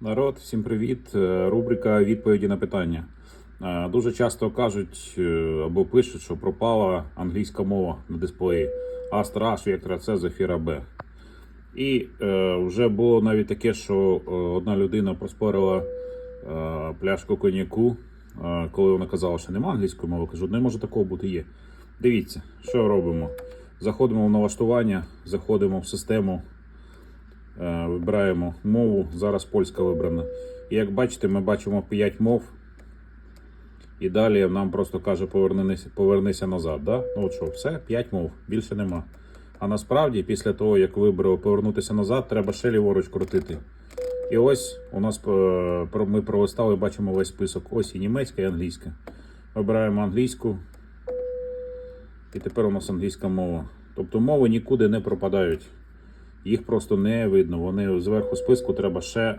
Народ, всім привіт. Е, Рубрика відповіді на питання. Е, Дуже часто кажуть е, або пишуть, що пропала англійська мова на дисплеї Astra H, Vectra C, Zafira B. І е, вже було навіть таке, що одна людина проспорила е, пляшку коньяку, е, коли вона казала, що немає англійської мови. Кажу, не може такого бути є. Дивіться, що робимо. Заходимо в налаштування, заходимо в систему. Е, Вибираємо мову. Зараз польська вибрана. І як бачите, ми бачимо 5 мов. І далі нам просто каже повернися, повернися назад. Да? Ну от що, все, 5 мов, більше нема. А насправді, після того, як вибрав повернутися назад, треба ще ліворуч крутити. І ось у нас е, ми пролистали, бачимо весь список. Ось і німецька, і англійська. Вибираємо англійську. І тепер у нас англійська мова. Тобто мови нікуди не пропадають. Їх просто не видно. Вони зверху списку треба ще